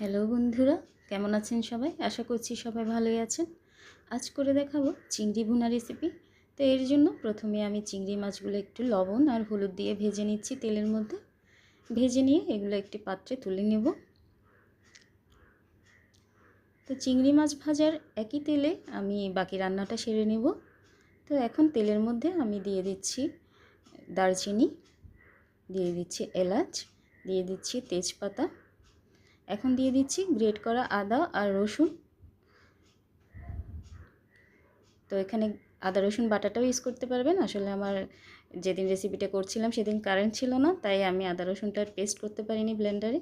Hello বন্ধুরা। কেমন আছেন সবাই? আশা করছি সবাই ভালোই আছেন। আজ করে দেখাবো চিংড়ি ভুনা রেসিপি তো এর জন্য প্রথমে আমি চিংড়ি মাছগুলো একটু লবণ আর হলুদ দিয়ে ভেজে নিচ্ছি তেলের মধ্যে। ভেজে নিয়ে এগুলো একটি পাত্রে তুলে নেব। তো চিংড়ি মাছ ভাজার একই তেলে আমি বাকি রান্নাটা সেরে নেব। তো এখন তেলের মধ্যে আমি দিয়ে দিচ্ছি দারচিনি, দিয়ে দিচ্ছি এলাচ, দিয়ে দিচ্ছি তেজপাতা। এখন দিয়ে দিচ্ছি গ্রেট করা আদা আর রসুন। তো এখানে আদা, রসুন বাটাটাও ইউজ করতে পারবেন। আসলে আমার যেদিন রেসিপিটা করছিলাম সেদিন কারেন্ট ছিল না, তাই আমি আদা রসুনটার পেস্ট করতে পারিনি ব্লেন্ডারে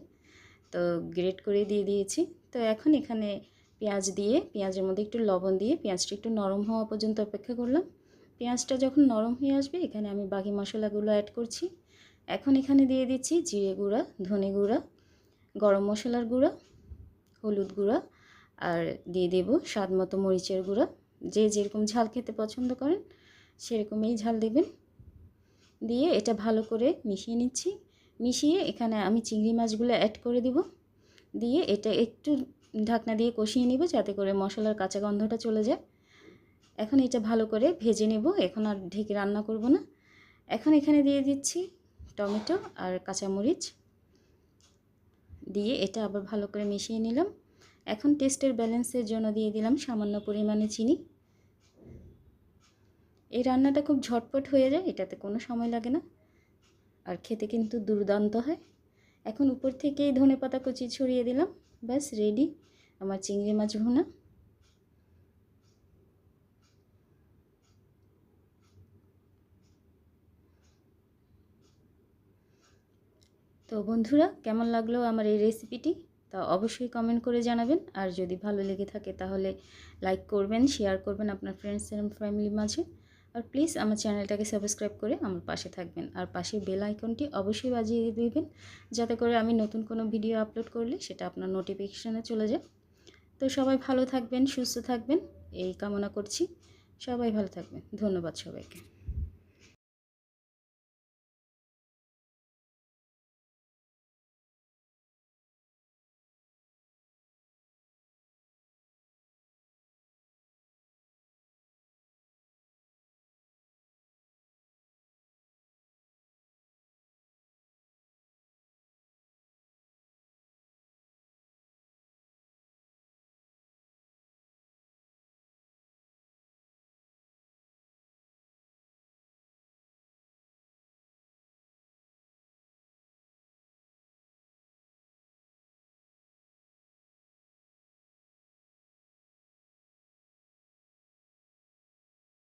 তো গ্রেট করে দিয়ে দিয়েছি। তো এখন এখানে পেঁয়াজ দিয়ে, পেঁয়াজের মধ্যে একটু লবণ দিয়ে, পেঁয়াজটা একটু নরম হওয়া পর্যন্ত অপেক্ষা করলাম। পেঁয়াজটা যখন নরম হয়ে আসবে, এখানে আমি বাকি মশলাগুলো অ্যাড করছি। এখন এখানে দিয়ে দিচ্ছি জিরে গুঁড়া, ধনে গুঁড়া গরম মশলার গুঁড়া, হলুদ গুঁড়া আর দিয়ে দেব স্বাদ মতো মরিচের গুঁড়া। যে যেরকম ঝাল খেতে পছন্দ করেন, সেরকমই ঝাল দেবেন। দিয়ে এটা ভালো করে মিশিয়ে নিচ্ছি। মিশিয়ে এখানে আমি চিংড়ি মাছগুলো অ্যাড করে দিব। দিয়ে এটা একটু ঢাকনা দিয়ে কষিয়ে নিব যাতে করে মশলার কাঁচা গন্ধটা চলে যায়। এখন এটা ভালো করে ভেজে নেব। এখন আর ঢেকে রান্না করব না। এখন এখানে দিয়ে দিচ্ছি টমেটো আর কাঁচামরিচ। দিয়ে এটা আবার ভালো করে মিশিয়ে নিলাম। এখন টেস্টের ব্যালেন্সের জন্য দিয়ে দিলাম সামান্য পরিমাণে চিনি। এই রান্নাটা খুব ঝটপট হয়ে যায়, এটাতে কোনো সময় লাগে না। আর খেতে কিন্তু দুর্দান্ত হয়। এখন উপর থেকেই ধনে পাতা কুচি ছড়িয়ে দিলাম। ব্যাস রেডি আমার চিংড়ি মাছ ভুনা। তো বন্ধুরা, কেমন লাগল আমার এই রেসিপিটি তা অবশ্যই কমেন্ট করে জানাবেন। আর যদি ভালো লেগে থাকে তাহলে লাইক করবেন শেয়ার করবেন আপনার ফ্রেন্ডস এবং ফ্যামিলির মাঝে। আর প্লিজ আমার চ্যানেলটাকে সাবস্ক্রাইব করে আমার পাশে থাকবেন। আর পাশে বেল আইকনটি অবশ্যই বাজিয়ে দেবেন, যাতে করে আমি নতুন কোনো ভিডিও আপলোড করলে সেটা আপনার নোটিফিকেশানে চলে যায়। তো সবাই ভালো থাকবেন, সুস্থ থাকবেন, এই কামনা করছি। সবাই ভালো থাকবেন। ধন্যবাদ সবাইকে।